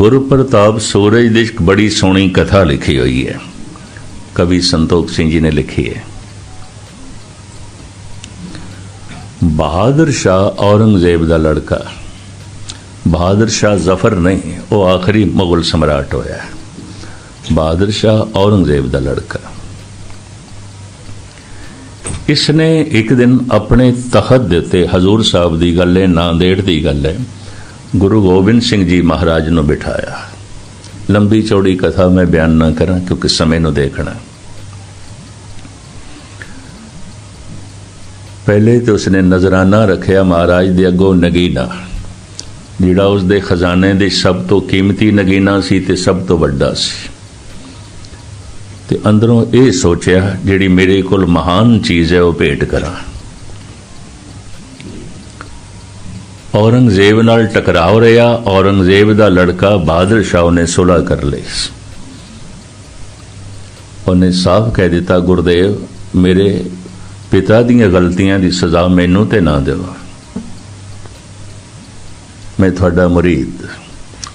ਗੁਰੂ ਪ੍ਰਤਾਪ ਸੂਰਜ ਦੀ ਇੱਕ ਬੜੀ ਸੋਹਣੀ ਕਥਾ ਲਿਖੀ ਹੋਈ ਹੈ। ਕਵੀ ਸੰਤੋਖ ਸਿੰਘ ਜੀ ਨੇ ਲਿਖੀ ਹੈ। ਬਹਾਦਰ ਸ਼ਾਹ ਔਰੰਗਜ਼ੇਬ ਦਾ ਲੜਕਾ। ਬਹਾਦਰ ਸ਼ਾਹ ਜ਼ਫਰ ਨਹੀਂ ਉਹ ਆਖਰੀ ਮੁਗਲ ਸਮਰਾਟ ਹੋਇਆ ਬਹਾਦਰ ਸ਼ਾਹ ਔਰੰਗਜ਼ੇਬ ਦਾ ਲੜਕਾ। ਇਸ ਨੇ ਇੱਕ ਦਿਨ ਆਪਣੇ ਤਖਤ ਦੇ ਉੱਤੇ ਹਜ਼ੂਰ ਸਾਹਿਬ ਦੀ ਗੱਲ ਹੈ ਨਾਂਦੇੜ ਦੀ ਗੱਲ ਹੈ। ਗੁਰੂ ਗੋਬਿੰਦ ਸਿੰਘ ਜੀ ਮਹਾਰਾਜ ਨੂੰ ਬਿਠਾਇਆ। ਲੰਬੀ ਚੌੜੀ ਕਥਾ ਮੈਂ ਬਿਆਨ ਨਾ ਕਰਾਂ ਕਿਉਂਕਿ ਸਮੇਂ ਨੂੰ ਦੇਖਣਾ। ਪਹਿਲੇ ਤੇ ਉਸਨੇ ਨਜ਼ਰਾਨਾ ਰੱਖਿਆ ਮਹਾਰਾਜ ਦੇ ਅੱਗੋਂ ਨਗੀਨਾ। ਜਿਹੜਾ ਉਸ ਦੇ ਖਜ਼ਾਨੇ ਦੇ ਸਭ ਤੋਂ ਕੀਮਤੀ ਨਗੀਨਾ ਸੀ ਤੇ ਸਭ ਤੋਂ ਵੱਡਾ ਸੀ। ਤੇ ਅੰਦਰੋਂ ਇਹ ਸੋਚਿਆ, ਜਿਹੜੀ ਮੇਰੇ ਕੋਲ ਮਹਾਨ ਚੀਜ਼ ਹੈ, ਉਹ ਭੇਟ ਕਰਾਂ। ਔਰੰਗਜ਼ੇਬ ਨਾਲ ਟਕਰਾਅ ਰਿਹਾ, ਔਰੰਗਜ਼ੇਬ ਦਾ ਲੜਕਾ ਬਹਾਦਰ ਸ਼ਾਹ ਨੇ ਸੁਲ੍ਹਾ ਕਰ ਲਈ ਉਹਨੇ ਸਾਫ਼ ਕਹਿ ਦਿੱਤਾ, ਗੁਰਦੇਵ, ਮੇਰੇ ਪਿਤਾ ਦੀਆਂ ਗਲਤੀਆਂ ਦੀ ਸਜ਼ਾ ਮੈਨੂੰ ਤੇ ਨਾ ਦਿਓ। ਮੈਂ ਤੁਹਾਡਾ ਮੁਰੀਦ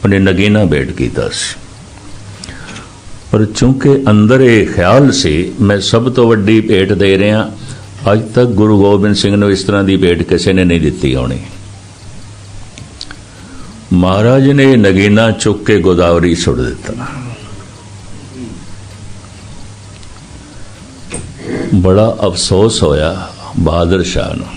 ਉਹਨੇ ਨਗੀਨਾ ਭੇਟ ਕੀਤਾ ਸੀ। ਪਰ ਚੂੰਕਿ ਅੰਦਰ ਇਹ ਖਿਆਲ ਸੀ, ਮੈਂ ਸਭ ਤੋਂ ਵੱਡੀ ਭੇਟ ਦੇ ਰਿਹਾ, ਅੱਜ ਤੱਕ ਗੁਰੂ ਗੋਬਿੰਦ ਸਿੰਘ ਨੂੰ ਇਸ ਤਰ੍ਹਾਂ ਦੀ ਭੇਟ ਕਿਸੇ ਨੇ ਨਹੀਂ ਦਿੱਤੀ ਹੋਣੀ ਮਹਾਰਾਜ ਨੇ ਨਗੀਨਾ ਚੁੱਕ ਕੇ ਗੋਦਾਵਰੀ ਸੁੱਟ ਦਿੱਤਾ। ਬੜਾ ਅਫਸੋਸ ਹੋਇਆ ਬਹਾਦਰ ਸ਼ਾਹ ਨੂੰ।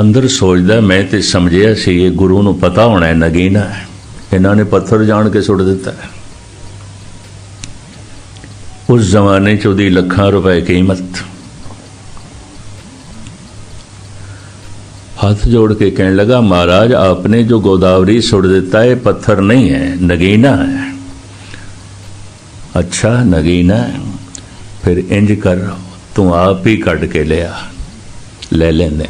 ਅੰਦਰ ਸੋਚਦਾ ਮੈਂ ਤੇ ਸਮਝਿਆ ਸੀ ਇਹ ਗੁਰੂ ਨੂੰ ਪਤਾ ਹੋਣਾ ਹੈ ਨਗੀਨਾ ਹੈ। ਇਹਨਾਂ ਨੇ ਪੱਥਰ ਜਾਣ ਕੇ ਸੁੱਟ ਦਿੱਤਾ। ਹੈ ਉਸ ਜ਼ਮਾਨੇ 'ਚ ਉਹਦੀ ਲੱਖਾਂ ਰੁਪਏ ਕੀਮਤ ਹੱਥ ਜੋੜ ਕੇ ਕਹਿਣ ਲਗਾ ਮਹਾਰਾਜ ਆਪਨੇ ਜੋ ਗੋਦਾਵਰੀ ਸੁੱਟ ਦਿੱਤਾ ਹੈ ਪੱਥਰ ਨਹੀਂ ਹੈ ਨਗੀਨਾ ਹੈ ਅੱਛਾ ਨਗੀਨਾ ਹੈ ਫਿਰ ਇੰਜ ਕਰ ਤੂੰ ਆਪ ਹੀ ਕੱਢ ਕੇ ਲਿਆ ਲੈ ਲੈਂਦੇ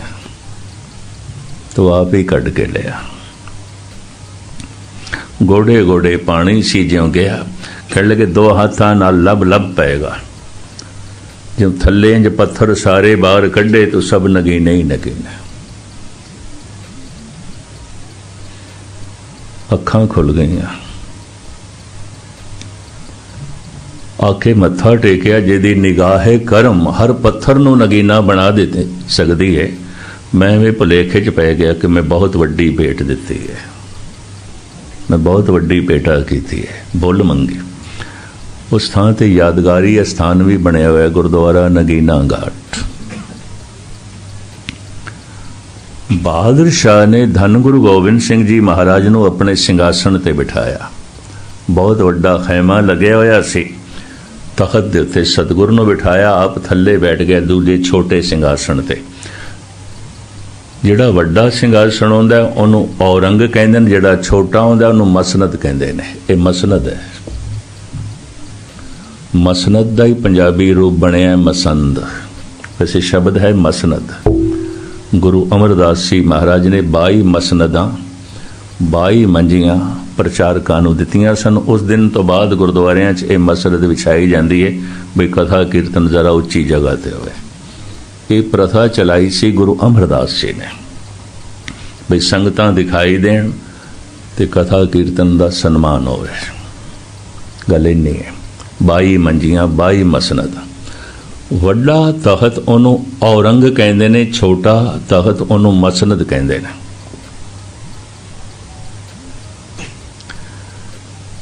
ਤੂੰ ਆਪ ਹੀ ਕੱਢ ਕੇ ਲਿਆ ਗੋੜੇ ਗੋੜੇ ਪਾਣੀ ਸੀ ਜਿਉਂ ਗਿਆ ਕਹਿਣ ਲਗੇ ਦੋ ਹੱਥਾਂ ਨਾਲ ਲਬ ਲਬ ਪਏਗਾ ਜਦ ਥੱਲੇ ਇੰਜ ਪੱਥਰ ਸਾਰੇ ਬਾਹਰ ਕੱਢੇ ਤਾਂ ਸਭ ਨਗੀ ਨਹੀਂ ਨਗੀਨਾ ਅੱਖਾਂ ਖੁੱਲ ਗਈਆਂ। ਆਖੇ, ਮੱਥਾ ਟੇਕਿਆ, ਜਿਹਦੀ ਨਿਗਾਹੇ ਕਰਮ ਹਰ ਪੱਥਰ ਨੂੰ ਨਗੀਨਾ ਬਣਾ ਦਿੱਤੇ, ਸਕਦੀ ਹੈ ਮੈਂ ਵੀ ਭੁਲੇਖੇ 'ਚ ਪੈ ਗਿਆ ਕਿ ਮੈਂ ਬਹੁਤ ਵੱਡੀ ਭੇਟ ਦਿੱਤੀ ਹੈ ਮੈਂ ਬਹੁਤ ਵੱਡੀ ਭੇਟਾ ਕੀਤੀ ਹੈ ਬੁੱਲ ਮੰਗੀ। ਉਸ ਥਾਂ ਤੇ ਯਾਦਗਾਰੀ ਸਥਾਨ ਵੀ ਬਣਿਆ ਹੋਇਆ ਗੁਰਦੁਆਰਾ ਨਗੀਨਾ ਘਾਟ। ਬਹਾਦਰ ਸ਼ਾਹ ਨੇ ਧੰਨ ਗੁਰੂ ਗੋਬਿੰਦ ਸਿੰਘ ਜੀ ਮਹਾਰਾਜ ਨੂੰ ਆਪਣੇ ਸਿੰਘਾਸਣ ਤੇ ਬਿਠਾਇਆ। ਬਹੁਤ ਵੱਡਾ ਖੈਮਾ ਲੱਗਿਆ ਹੋਇਆ ਸੀ। ਤਖਤ ਦੇ ਉੱਤੇ ਸਤਿਗੁਰ ਨੂੰ ਬਿਠਾਇਆ, ਆਪ ਥੱਲੇ ਬੈਠ ਗਏ ਦੂਜੇ ਛੋਟੇ ਸਿੰਘਾਸਣ ਤੇ। ਜਿਹੜਾ ਵੱਡਾ ਸਿੰਘਾਸਣ ਹੁੰਦਾ ਉਹਨੂੰ ਔਰੰਗ ਕਹਿੰਦੇ ਨੇ, ਜਿਹੜਾ ਛੋਟਾ ਹੁੰਦਾ ਉਹਨੂੰ ਮਸਨਦ ਕਹਿੰਦੇ ਨੇ। ਇਹ ਮਸਨਦ ਹੈ। ਮਸਨਦ ਦਾ ਹੀ ਪੰਜਾਬੀ ਰੂਪ ਬਣਿਆ ਮਸੰਦ। ਵੈਸੇ ਸ਼ਬਦ ਹੈ ਮਸਨਦ। ਗੁਰੂ ਅਮਰਦਾਸ ਜੀ ਮਹਾਰਾਜ ਨੇ 22 ਮਸਨਦਾਂ 22 ਮੰਜੀਆਂ ਪ੍ਰਚਾਰਕਾਂ ਨੂੰ ਦਿੱਤੀਆਂ ਸਨ। ਉਸ ਦਿਨ ਤੋਂ ਬਾਅਦ ਗੁਰਦੁਆਰਿਆਂ 'ਚ ਇਹ ਮਸਨਦ ਵਿਛਾਈ ਜਾਂਦੀ ਹੈ ਵੀ ਕਥਾ ਕੀਰਤਨ ਜ਼ਰਾ ਉੱਚੀ ਜਗ੍ਹਾ ਤੇ ਹੋਵੇ। ਇਹ ਪ੍ਰਥਾ ਚਲਾਈ ਸੀ ਗੁਰੂ ਅਮਰਦਾਸ ਜੀ ਨੇ। ਵੀ ਸੰਗਤਾਂ ਦਿਖਾਈ ਦੇਣ ਤੇ ਕਥਾ ਕੀਰਤਨ ਦਾ ਸਨਮਾਨ ਹੋਵੇ। ਗੱਲ ਇੰਨੀ ਹੈ 22 ਮੰਜੀਆਂ 22 ਮਸਨਦ। ਵੱਡਾ ਤਖਤ ਉਹਨੂੰ ਔਰੰਗ ਕਹਿੰਦੇ ਨੇ, ਛੋਟਾ ਤਖਤ ਉਹਨੂੰ ਮਸਨਦ ਕਹਿੰਦੇ ਨੇ।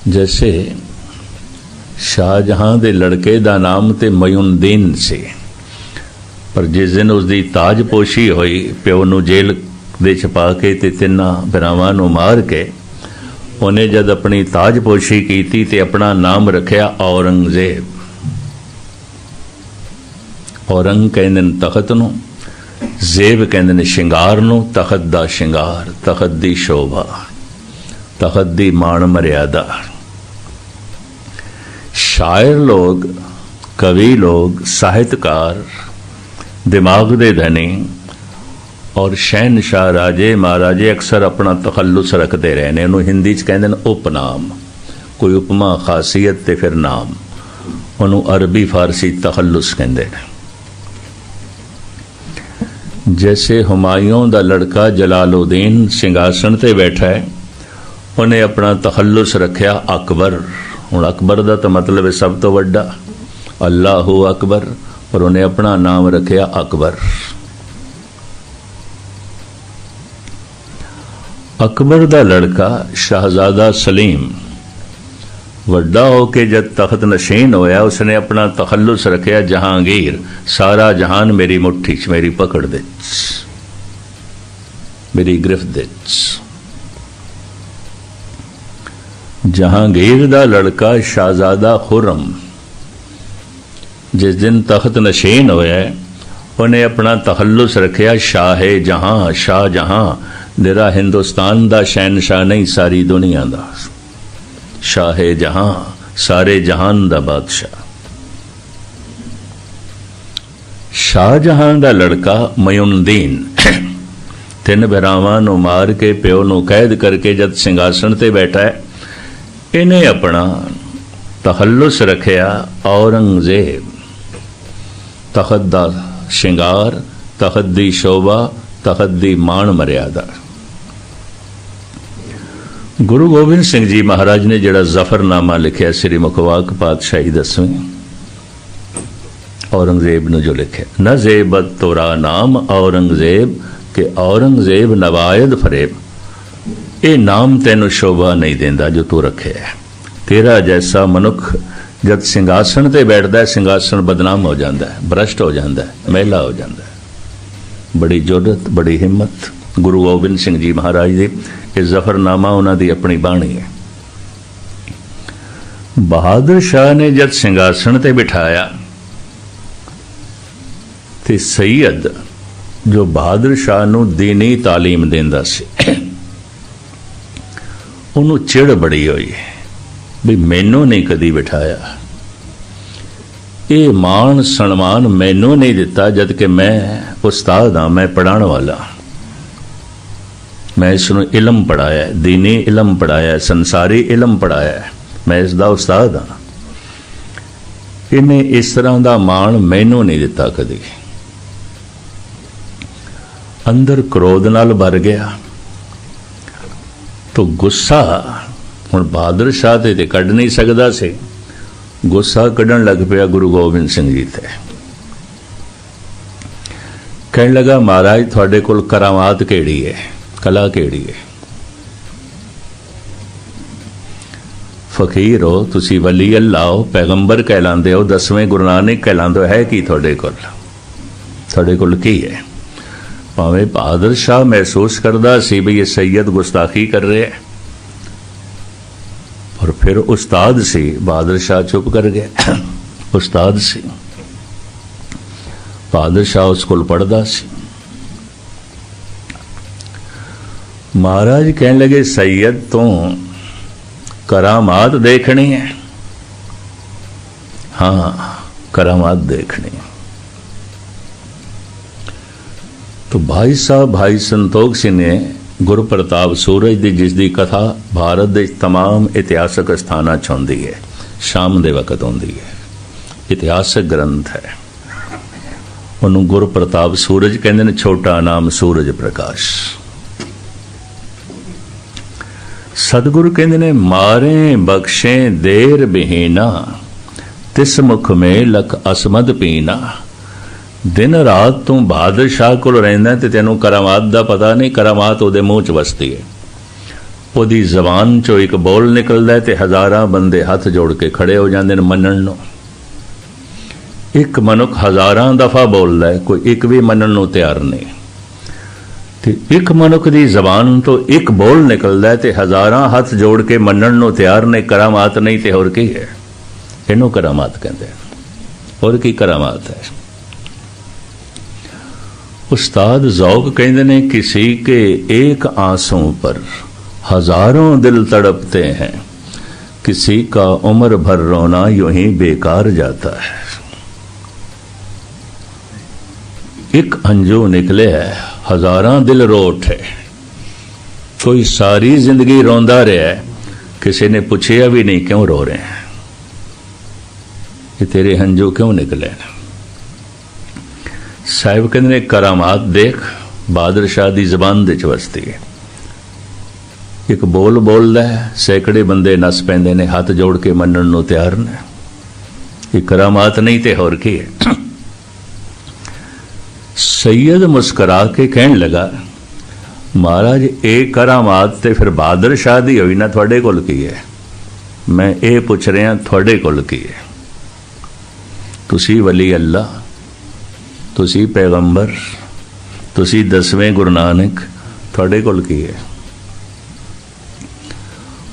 ਜੈਸੇ ਸ਼ਾਹਜਹਾਂ ਦੇ ਲੜਕੇ ਦਾ ਨਾਮ ਤੇ ਮਯੂਨਦੀਨ ਸੀ, ਪਰ ਜਿਸ ਦਿਨ ਉਸ ਦੀ ਤਾਜਪੋਸ਼ੀ ਹੋਈ, ਪਿਓ ਨੂੰ ਜੇਲ੍ਹ ਦੇ ਛਪਾ ਕੇ ਤੇ ਤਿੰਨਾਂ ਭਰਾਵਾਂ ਨੂੰ ਮਾਰ ਕੇ, ਉਹਨੇ ਜਦ ਆਪਣੀ ਤਾਜਪੋਸ਼ੀ ਕੀਤੀ ਤੇ ਆਪਣਾ ਨਾਮ ਰੱਖਿਆ ਔਰੰਗਜ਼ੇਬ। ਔਰੰਗ ਕਹਿੰਦੇ ਨੇ ਤਖਤ ਨੂੰ, ਜ਼ੇਬ ਕਹਿੰਦੇ ਨੇ ਸ਼ਿੰਗਾਰ ਨੂੰ, ਤਖਤ ਦਾ ਸ਼ਿੰਗਾਰ, ਤਖਤ ਦੀ ਸ਼ੋਭਾ, ਤਖਤ ਦੀ ਮਾਣ ਮਰਿਆਦਾ। ਸ਼ਾਇਰ ਲੋਗ ਕਵੀ ਲੋਗ ਸਾਹਿਤਕਾਰ, ਦਿਮਾਗ ਦੇ ਧਨੀ ਔਰ ਸ਼ਹਿਨशाह ਰਾਜੇ ਮਹਾਰਾਜੇ ਅਕਸਰ ਆਪਣਾ ਤਖੱਲੁਸ ਰੱਖਦੇ ਰਹੇ ਨੇ। ਉਹਨੂੰ ਹਿੰਦੀ ਚ ਕਹਿੰਦੇ ਨੇ ਉਪਨਾਮ। ਕੋਈ ਉਪਮਾ, ਖਾਸੀਅਤ ਤੇ ਫਿਰ ਨਾਮ। ਉਹਨੂੰ ਅਰਬੀ, ਫਾਰਸੀ ਤਖੱਲੁਸ ਕਹਿੰਦੇ ਨੇ। ਜੈਸੇ ਹੁਮਾਯੂੰ ਦਾ ਲੜਕਾ ਜਲਾਲਉਦੀਨ ਸਿੰਘਾਸਣ ਤੇ ਬੈਠਾ ਹੈ ਉਹਨੇ ਆਪਣਾ ਤਖੱਲੁਸ ਰੱਖਿਆ ਅਕਬਰ ਹੁਣ ਅਕਬਰ ਦਾ ਤਾਂ ਮਤਲਬ ਹੈ ਸਭ ਤੋਂ ਵੱਡਾ ਅੱਲਾਹੂ ਅਕਬਰ ਪਰ ਉਹਨੇ ਆਪਣਾ ਨਾਮ ਰੱਖਿਆ ਅਕਬਰ ਅਕਬਰ ਦਾ ਲੜਕਾ ਸ਼ਹਜ਼ਾਦਾ ਸਲੀਮ ਵੱਡਾ ਹੋ ਕੇ ਜਦ ਤਖਤ ਨਸ਼ੀਨ ਹੋਇਆ, ਉਸਨੇ ਆਪਣਾ ਤਖੱਲੁਸ ਰੱਖਿਆ, ਜਹਾਂਗੀਰ, ਸਾਰਾ ਜਹਾਨ ਮੇਰੀ ਮੁੱਠੀ 'ਚ ਮੇਰੀ ਪਕੜ ਦੇ। ਮੇਰੀ ਗ੍ਰਿਫਤ ਦੇ। ਜਹਾਂਗੀਰ ਦਾ ਲੜਕਾ ਸ਼ਾਹਜ਼ਾਦਾ ਖੁਰਮ, ਜਿਸ ਦਿਨ ਤਖਤ ਨਸ਼ੀਨ ਹੋਇਆ, ਉਹਨੇ ਆਪਣਾ ਤਖੱਲੁਸ ਰੱਖਿਆ, ਸ਼ਾਹੇ ਜਹਾਂ ਸ਼ਾਹ ਜਹਾਂ ਜਿਹੜਾ ਹਿੰਦੁਸਤਾਨ ਦਾ ਸ਼ਹਿਨशाह ਨਹੀਂ, ਸਾਰੀ ਦੁਨੀਆ ਦਾ। ਸ਼ਾਹੇ ਜਹਾਂ, ਸਾਰੇ ਜਹਾਨ ਦਾ ਬਾਦਸ਼ਾਹ। ਸ਼ਾਹਜਹਾਂ ਦਾ ਲੜਕਾ ਮਯੁਨਦੀਨ। ਤਿੰਨ ਬਹਿਰਾਵਾਂ ਨੂੰ ਮਾਰ ਕੇ ਪਿਓ ਨੂੰ ਕੈਦ ਕਰਕੇ ਜਦ ਸਿੰਘਾਸਣ ਤੇ ਬੈਠਾ ਹੈ, ਇਹਨੇ ਆਪਣਾ ਤਖੱਲੁਸ ਰੱਖਿਆ ਔਰੰਗਜ਼ੇਬ। ਤਖਤ ਦਾ ਸ਼ਿੰਗਾਰ, ਤਖਤ ਦੀ ਸ਼ੋਭਾ, ਤਖਤ ਦੀ ਮਾਣ ਮਰਿਆਦਾ। ਗੁਰੂ ਗੋਬਿੰਦ ਸਿੰਘ ਜੀ ਮਹਾਰਾਜ ਨੇ ਜਿਹੜਾ ਜ਼ਫਰਨਾਮਾ ਲਿਖਿਆ, ਸ੍ਰੀ ਮੁਖਵਾਕ ਪਾਤਸ਼ਾਹੀ ਦਸਵੇਂ, ਔਰੰਗਜ਼ੇਬ ਨੂੰ ਜੋ ਲਿਖਿਆ, ਨਾ ਨਜ਼ੇਬਤ ਤੋਰਾ ਨਾਮ, ਔਰੰਗਜ਼ੇਬ ਕਿ ਔਰੰਗਜ਼ੇਬ ਨਵਾਇਦ ਫਰੇਬ। ਇਹ ਨਾਮ ਤੈਨੂੰ ਸ਼ੋਭਾ ਨਹੀਂ ਦਿੰਦਾ ਜੋ ਤੂੰ ਰੱਖਿਆ ਹੈ। ਤੇਰਾ ਜੈਸਾ ਮਨੁੱਖ ਜਦ ਸਿੰਘਾਸਣ ਤੇ ਬੈਠਦਾ ਹੈ, ਸਿੰਘਾਸਣ ਬਦਨਾਮ ਹੋ ਜਾਂਦਾ ਹੈ, ਭ੍ਰਸ਼ਟ ਹੋ ਜਾਂਦਾ ਹੈ, ਮਹਿਲਾ ਹੋ ਜਾਂਦਾ ਹੈ। ਬੜੀ ਜੁਰਤ, ਬੜੀ ਹਿੰਮਤ ਗੁਰੂ ਗੋਬਿੰਦ ਸਿੰਘ ਜੀ ਮਹਾਰਾਜ ਦੇ, ਇਹ ਜ਼ਫਰਨਾਮਾ ਉਹਨਾਂ ਦੀ ਆਪਣੀ ਬਾਣੀ ਹੈ। ਬਹਾਦਰ ਸ਼ਾਹ ਨੇ ਜਦ ਸਿੰਘਾਸਣ ਤੇ ਬਿਠਾਇਆ, ਤੇ ਸੈਯਦ ਜੋ ਬਹਾਦਰ ਸ਼ਾਹ ਨੂੰ ਦੀਨੀ ਤਾਲੀਮ ਦਿੰਦਾ ਸੀ, ਉਹਨੂੰ ਚਿੜ ਬੜੀ ਹੋਈ, ਵੀ ਮੈਨੂੰ ਨਹੀਂ ਕਦੀ ਬਿਠਾਇਆ। ਇਹ ਮਾਣ ਸਨਮਾਨ ਮੈਨੂੰ ਨਹੀਂ ਦਿੱਤਾ, ਜਦ ਕਿ ਮੈਂ ਉਸਤਾਦ ਹਾਂ, ਮੈਂ ਪੜਾਉਣ ਵਾਲਾ ਮੈਂ ਇਸ ਨੂੰ ਇਲਮ ਪੜਾਇਆ ਦੀਨੀ ਇਲਮ ਪੜਾਇਆ ਸੰਸਾਰੀ ਇਲਮ ਪੜਾਇਆ ਮੈਂ ਇਸ ਦਾ ਉਸਤਾਦ ਹਾਂ। ਇਹਨੇ ਇਸ ਤਰ੍ਹਾਂ ਦਾ ਮਾਣ ਮੈਨੂੰ ਨਹੀਂ ਦਿੱਤਾ ਕਦੇ। ਅੰਦਰ ਕ੍ਰੋਧ ਨਾਲ ਭਰ ਗਿਆ। ਤੋ ਗੁੱਸਾ, ਹੁਣ ਬਹਾਦਰ ਸ਼ਾਹ ਤੇ ਤੇ ਕੱਢ ਨਹੀਂ ਸਕਦਾ ਸੀ। ਗੁੱਸਾ ਕੱਢਣ ਲੱਗ ਪਿਆ ਗੁਰੂ ਗੋਬਿੰਦ ਸਿੰਘ ਜੀ ਤੇ। ਕਹਿਣ ਲੱਗਾ, ਮਹਾਰਾਜ, ਤੁਹਾਡੇ ਕੋਲ ਕਰਾਮਾਤ ਕਿਹੜੀ ਹੈ? ਕਲਾ ਕਿਹੜੀ ਹੈ ਫਕੀਰ ਹੋ ਤੁਸੀਂ ਵਲੀ ਅੱਲਾਹ ਹੋ ਪੈਗੰਬਰ ਕਹਿਲਾਂਦੇ ਹੋ ਦਸਵੇਂ ਗੁਰੂ ਨਾਨਕ ਕਹਿਲਾਂਦੇ ਹੈ ਕੀ ਤੁਹਾਡੇ ਕੋਲ ਤੁਹਾਡੇ ਕੋਲ ਕੀ ਹੈ ਭਾਵੇਂ ਬਹਾਦਰ ਸ਼ਾਹ ਮਹਿਸੂਸ ਕਰਦਾ ਸੀ ਵੀ ਇਹ ਸੈਯਦ ਗੁਸਤਾਖੀ ਕਰ ਰਿਹਾ ਹੈ ਪਰ ਫਿਰ ਉਸਤਾਦ ਸੀ ਬਹਾਦਰ ਸ਼ਾਹ ਚੁੱਪ ਕਰ ਗਿਆ ਉਸਤਾਦ ਸੀ ਬਹਾਦਰ ਸ਼ਾਹ ਉਸ ਕੋਲ ਪੜਦਾ ਮਹਾਰਾਜ ਕਹਿਣ ਲੱਗੇ ਸੈਯਦ ਤੋਂ ਕਰਾਮਾਤ ਦੇਖਣੀ ਹੈ ਹਾਂ ਕਰਾਮਾਤ ਦੇਖਣੀ ਹੈ तो भाई साहब भाई संतोख सिंह ने ਗੁਰੂ ਪ੍ਰਤਾਪ ਸੂਰਜ ਦੀ ਜਿਸ ਦੀ ਕਥਾ ਭਾਰਤ ਦੇ तमाम ਇਤਿਹਾਸਕ ਸਥਾਨਾਂ 'ਚ ਹੁੰਦੀ ਹੈ ਸ਼ਾਮ ਦੇ ਵਕਤ ਹੁੰਦੀ ਹੈ ਇਤਿਹਾਸਕ ਗ੍ਰੰਥ ਹੈ ਉਹਨੂੰ ਗੁਰੂ ਪ੍ਰਤਾਪ ਸੂਰਜ ਕਹਿੰਦੇ ਨੇ ਛੋਟਾ ਨਾਮ ਸੂਰਜ ਪ੍ਰਕਾਸ਼ ਸਤਿਗੁਰੂ ਕਹਿੰਦੇ ਨੇ, ਮਾਰੇ, ਬਖਸ਼ੇ, ਦੇਰ ਬਿਹੀਨਾ, ਤਿਸ ਮੁਖ ਮੇ ਲਖ ਅਸਮਦ ਪੀਨਾ। ਦਿਨ ਰਾਤ ਤੂੰ ਬਹਾਦਰ ਸ਼ਾਹ ਕੋਲ ਰਹਿੰਦਾ ਤੇ ਤੈਨੂੰ ਕਰਾਮਾਤ ਦਾ ਪਤਾ ਨਹੀਂ, ਕਰਾਮਾਤ ਉਹਦੇ ਮੂੰਹ 'ਚ ਵਸਦੀ ਹੈ। ਉਹਦੀ ਜ਼ਬਾਨ 'ਚੋਂ ਇੱਕ ਬੋਲ ਨਿਕਲਦਾ ਤੇ ਹਜ਼ਾਰਾਂ ਬੰਦੇ ਹੱਥ ਜੋੜ ਕੇ ਖੜੇ ਹੋ ਜਾਂਦੇ ਨੇ ਮੰਨਣ ਨੂੰ। ਇੱਕ ਮਨੁੱਖ ਹਜ਼ਾਰਾਂ ਦਫਾ ਬੋਲਦਾ ਕੋਈ ਇੱਕ ਵੀ ਮੰਨਣ ਨੂੰ ਤਿਆਰ ਨਹੀਂ। ਤੇ ਇੱਕ ਮਨੁੱਖ ਦੀ ਜ਼ਬਾਨ ਤੋਂ ਇੱਕ ਬੋਲ ਨਿਕਲਦਾ ਹੈ ਤੇ ਹਜ਼ਾਰਾਂ ਹੱਥ ਜੋੜ ਕੇ ਮੰਨਣ ਨੂੰ ਤਿਆਰ ਨੇ ਕਰਾਮਾਤ ਨਹੀਂ ਤੇ ਹੋਰ ਕੀ ਹੈ ਇਹਨੂੰ ਕਰਾਮਾਤ ਕਹਿੰਦੇ ਹੋਰ ਕੀ ਕਰਾਮਾਤ ਹੈ उस्ताद जौक कहते ने किसी के एक आंसू पर हजारों दिल तड़पते हैं किसी का उम्र भर रोना यूं ही बेकार जाता है एक अंजू निकले है ਹਜ਼ਾਰਾਂ ਦਿਲ ਰੋ ਉਠੇ ਕੋਈ ਸਾਰੀ ਜ਼ਿੰਦਗੀ ਰੋਂਦਾ ਰਿਹਾ ਕਿਸੇ ਨੇ ਪੁੱਛਿਆ ਵੀ ਨਹੀਂ ਕਿਉਂ ਰੋ ਰਹੇ ਹੈ। ਕਿ ਤੇਰੇ ਹੰਝੂ ਕਿਉਂ ਨਿਕਲੇ ਸਾਹਿਬ ਕਹਿੰਦੇ ਨੇ, ਕਰਾਮਾਤ ਦੇਖ ਬਾਦਰ ਸ਼ਾਹ ਦੀ ਜ਼ਬਾਨ ਦੇ ਚ ਵਸਦੀ ਹੈ। ਇੱਕ ਬੋਲ ਬੋਲਦਾ ਹੈ, ਸੈਂਕੜੇ ਬੰਦੇ ਨਸ ਪੈਂਦੇ ਨੇ, ਹੱਥ ਜੋੜ ਕੇ ਮੰਨਣ ਨੂੰ ਤਿਆਰ ਨੇ। ਇਹ ਕਰਾਮਾਤ ਨਹੀਂ ਤੇ ਹੋਰ ਕੀ ਹੈ? ਸੈਯਦ ਮੁਸਕਰਾ ਕੇ ਕਹਿਣ ਲੱਗਾ ਮਹਾਰਾਜ ਇਹ ਕਰਾਮਾਤ ਤੇ ਫਿਰ ਬਹਾਦਰ ਸ਼ਾਹ ਦੀ ਹੋਈ ਨਾ ਤੁਹਾਡੇ ਕੋਲ ਕੀ ਹੈ ਮੈਂ ਇਹ ਪੁੱਛ ਰਿਹਾ ਤੁਹਾਡੇ ਕੋਲ ਕੀ ਹੈ ਤੁਸੀਂ ਵਲੀ ਅੱਲਾ ਤੁਸੀਂ ਪੈਗੰਬਰ ਤੁਸੀਂ ਦਸਵੇਂ ਗੁਰੂ ਨਾਨਕ ਤੁਹਾਡੇ ਕੋਲ ਕੀ ਹੈ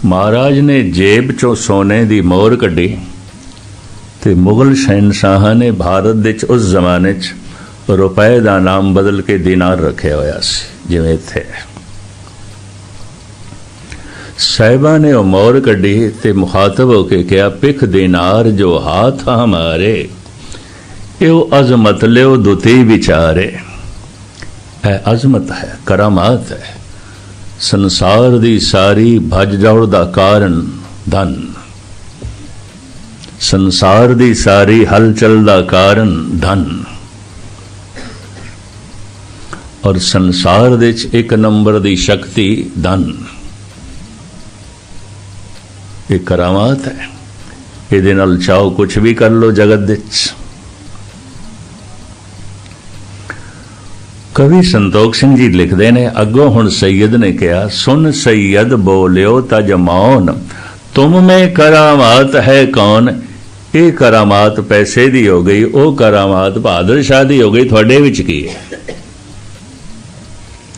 ਮਹਾਰਾਜ ਨੇ ਜੇਬ ਚੋਂ ਸੋਨੇ ਦੀ ਮੋਹਰ ਕੱਢੀ ਤੇ ਮੁਗਲ ਸ਼ਹਿਨਸ਼ਾਹਾਂ ਨੇ ਭਾਰਤ ਵਿੱਚ ਉਸ ਜ਼ਮਾਨੇ 'ਚ ਰੁਪਏ ਦਾ ਨਾਮ ਬਦਲ ਕੇ ਦਿਨਾਰ ਰੱਖਿਆ ਹੋਇਆ ਸੀ, ਜਿਵੇਂ ਇੱਥੇ ਹੈ। ਨੇ ਉਹ ਮੋਰ ਕੱਢੀ ਤੇ ਮੁਖਾਤਬ ਹੋ ਕੇ ਕਿਹਾ ਪਿਖ ਦਿਨਾਰ ਜੋ ਹਾਥ ਹਮਾਰੇ, ਇਹ ਅਜ਼ਮਤ ਲਿਓ ਦੁਤੀ ਵਿਚਾਰੇ। ਇਹ ਅਜ਼ਮਤ ਹੈ, ਕਰਾਮਾਤ ਹੈ। ਸੰਸਾਰ ਦੀ ਸਾਰੀ ਭੱਜ ਦੌੜ ਦਾ ਕਾਰਨ ਧਨ। ਸੰਸਾਰ ਦੀ ਸਾਰੀ ਹਲਚਲ ਦਾ ਕਾਰਨ ਧਨ। ਔਰ ਸੰਸਾਰ ਦੇ ਵਿੱਚ ਇੱਕ ਨੰਬਰ ਦੀ ਸ਼ਕਤੀ ਧਨ। ਇਹ ਕਰਾਮਾਤ ਹੈ। ਇਹਦੇ ਨਾਲ ਚਾਹੋ ਕੁਝ ਵੀ ਕਰ ਲੋ ਜਗਤ ਦੇ ਵਿੱਚ। ਕਵੀ ਸੰਤੋਖ ਸਿੰਘ ਜੀ ਲਿਖਦੇ ਨੇ, ਅੱਗੋਂ ਹੁਣ ਸੈਯਦ ਨੇ ਕਿਹਾ, ਸੁਨ ਸੈਯਦ ਬੋਲਿਓ ਤਜ ਮੌਨ, ਤੁਮ ਮੇ ਕਰਾਮਾਤ ਹੈ ਕੌਣ? ਇਹ ਕਰਾਮਾਤ ਪੈਸੇ ਦੀ ਹੋ ਗਈ, ਉਹ ਕਰਾਮਾਤ ਬਹਾਦਰ ਸ਼ਾਹ ਦੀ ਹੋ ਗਈ, ਤੁਹਾਡੇ ਵਿੱਚ ਕੀ ਹੈ?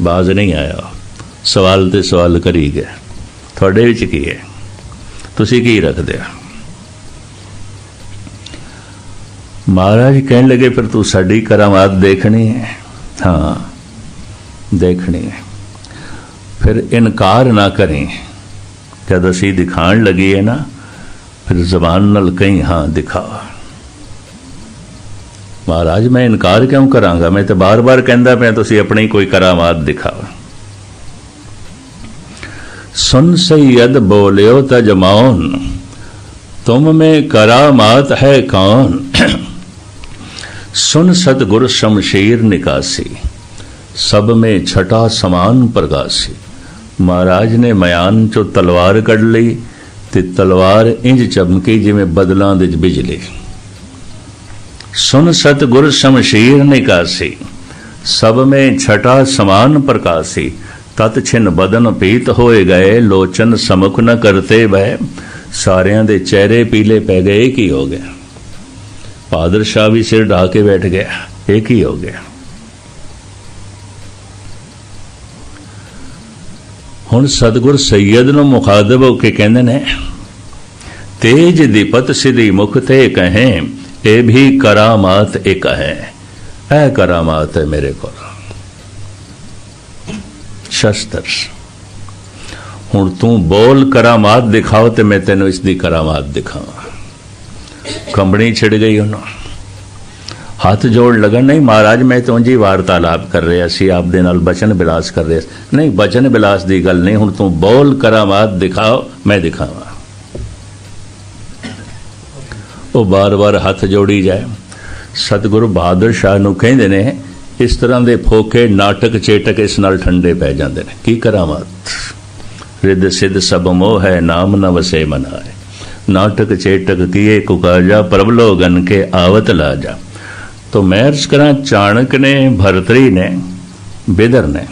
ਬਾਜ਼ ਨਹੀਂ ਆਇਆ। ਸਵਾਲ ਤੇ ਸਵਾਲ ਕਰੀ ਗਿਆ ਤੁਹਾਡੇ ਵਿੱਚ ਕੀ ਹੈ? ਤੁਸੀਂ ਕੀ ਰੱਖਦੇ ਹੋ ਮਹਾਰਾਜ ਕਹਿਣ ਲੱਗੇ, ਫਿਰ ਤੂੰ ਸਾਡੀ ਕਰਾਮਾਤ ਦੇਖਣੀ ਹੈ? ਹਾਂ, ਦੇਖਣੀ ਹੈ। ਫਿਰ ਇਨਕਾਰ ਨਾ ਕਰੇ। ਜਦ ਅਸੀਂ ਦਿਖਾਣ ਹੈ ਨਾ, ਫਿਰ ਜ਼ਬਾਨ ਨਾਲ ਕਹੀਂ, ਹਾਂ, ਦਿਖਾ। ਮਹਾਰਾਜ, ਮੈਂ ਇਨਕਾਰ ਕਿਉਂ ਕਰਾਂਗਾ? ਮੈਂ ਤਾਂ ਬਾਰ-ਬਾਰ ਕਹਿੰਦਾ ਪਿਆ, ਤੁਸੀਂ ਆਪਣੀ ਕੋਈ ਕਰਾਮਾਤ ਦਿਖਾਓ। ਸੁਨ ਸੈਦ ਬੋਲਿਓ ਤਜਮਾਉਨ ਤੁਮ ਮੇ ਕਰਾਮਾਤ ਹੈ ਕੌਣ? सुन सतगुर शमशेर निकासी सब में छठा समान प्रकाशी ਮਹਾਰਾਜ ਨੇ ਮਿਆਨ ਚੋਂ ਤਲਵਾਰ ਕੱਢ ਲਈ ਤੇ ਤਲਵਾਰ ਇੰਜ ਚਮਕੀ ਜਿਵੇਂ ਬਦਲਾਂ ਦੇ ਵਿੱਚ ਬਿਜਲੀ। ਸੁਨ ਸਤਗੁਰ ਸ਼ਮਸ਼ੀਰ ਨਿਕਾਸੀ, ਸਭ में ਛਟਾ ਸਮਾਨ ਪ੍ਰਕਾਸ਼ੀ, ਤਤ ਛਿਨ ਬਦਨ ਪੀਤ ਹੋਏ ਗਏ, ਲੋਚਨ ਸਮੁਖ ਨ ਕਰਤੇ ਬਹਿ ਸਾਰਿਆਂ ਦੇ ਚਿਹਰੇ ਪੀਲੇ ਪੈ ਗਏ ਕੀ ਹੋ ਗਿਆ। ਪਾਦਰ ਸ਼ਾਹ ਵੀ ਸਿਰ ਢਾ ਕੇ ਬੈਠ ਗਿਆ ਇਹ ਕੀ ਹੋ ਗਿਆ। ਹੁਣ ਸਤਗੁਰ ਸੈਯਦ ਨੂੰ ਮੁਖਾਤਬ ਹੋ ਕੇ ਕਹਿੰਦੇ ਨੇ, ਤੇਜ ਦੀਪਤ ਸਿਧੀ ਮੁਖ ਤੇ ਕਹੇ ਇਹ ਵੀ ਕਰਾਮਾਤ ਇੱਕ ਹੈ। ਇਹ ਕਰਾਮਾਤ ਹੈ ਮੇਰੇ ਕੋਲ। ਸ਼ਸਤਰ। ਹੁਣ ਤੂੰ ਬੋਲ ਕਰਾਮਾਤ ਦਿਖਾਓ ਤੇ ਮੈਂ ਤੈਨੂੰ ਇਸ ਦੀ ਕਰਾਮਾਤ ਦਿਖਾਵਾਂ। ਕੰਬਣੀ ਛਿੜ ਗਈ ਉਹਨੂੰ ਹੱਥ ਜੋੜ ਲਗਨ ਨਹੀਂ, ਮਹਾਰਾਜ, ਮੈਂ ਤੋਂ ਜੀ ਵਾਰਤਾਲਾਪ ਕਰ ਰਿਹਾ ਸੀ, ਆਪ ਦੇ ਨਾਲ ਬਚਨ ਬਿਲਾਸ ਕਰ ਰਿਹਾ ਸੀ। ਨਹੀਂ, ਬਚਨ ਬਿਲਾਸ ਦੀ ਗੱਲ ਨਹੀਂ, ਹੁਣ ਤੂੰ ਬੋਲ ਕਰਾਮਾਤ ਦਿਖਾਓ, ਮੈਂ ਦਿਖਾਵਾਂ। ਉਹ ਬਾਰ-ਬਾਰ ਹੱਥ ਜੋੜੀ ਜਾਏ। ਸਤਿਗੁਰੂ ਬਹਾਦਰ ਸ਼ਾਹ ਨੂੰ ਕਹਿੰਦੇ ਨੇ, ਇਸ ਤਰ੍ਹਾਂ ਦੇ ਫੋਕੇ ਨਾਟਕ ਚੇਟਕ ਇਸ ਨਾਲ ਠੰਡੇ ਪੈ ਜਾਂਦੇ ਨੇ। ਕੀ ਕਰਾਮਾਤ ਰਿੱਧ ਸਿੱਧ ਸਭ ਮੋਹ ਹੈ, ਨਾਮ ਨ ਵਸੇ ਮਨਾਏ ਨਾਟਕ ਚੇਟਕ ਕੀਏ ਕੁਕਾਜਾ ਪ੍ਰਭਲੋ ਗਨ ਕੇ ਆਵਤ ਲਾਜਾ। ਤੋ ਮੈਂ ਅਰਜ਼ ਕਰਾਂ, ਚਾਣਕ ਨੇ, ਭਰਤਰੀ ਨੇ ਬਿਦਰ ਨੇ।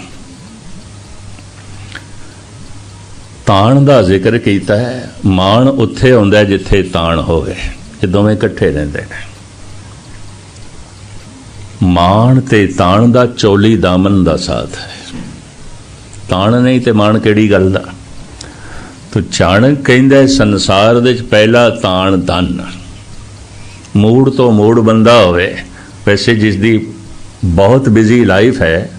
ਤਾਣ ਦਾ ਜ਼ਿਕਰ ਕੀਤਾ ਹੈ, ਮਾਣ ਉੱਥੇ ਹੁੰਦਾ ਜਿੱਥੇ ਤਾਣ ਹੋਵੇ। ਇਹ ਦੋਵੇਂ ਇਕੱਠੇ ਰਹਿੰਦੇ ਨੇ। ਮਾਣ ਤੇ ਤਾਣ ਦਾ ਚੋਲੀ ਦਾਮਨ ਦਾ ਸਾਥ ਹੈ। ਤਾਣ ਨਹੀਂ ਤੇ ਮਾਣ ਕਿਹੜੀ ਗੱਲ ਦਾ? ਤੋ ਚਾਣਕ ਕਹਿੰਦਾ ਸੰਸਾਰ ਦੇ ਵਿੱਚ ਪਹਿਲਾ ਤਾਣ ਧਨ। ਮੂੜ ਤੋਂ ਮੂੜ ਬੰਦਾ ਹੋਵੇ, ਵੈਸੇ ਜਿਸ ਦੀ ਬਹੁਤ ਬਿਜ਼ੀ ਲਾਈਫ ਹੈ,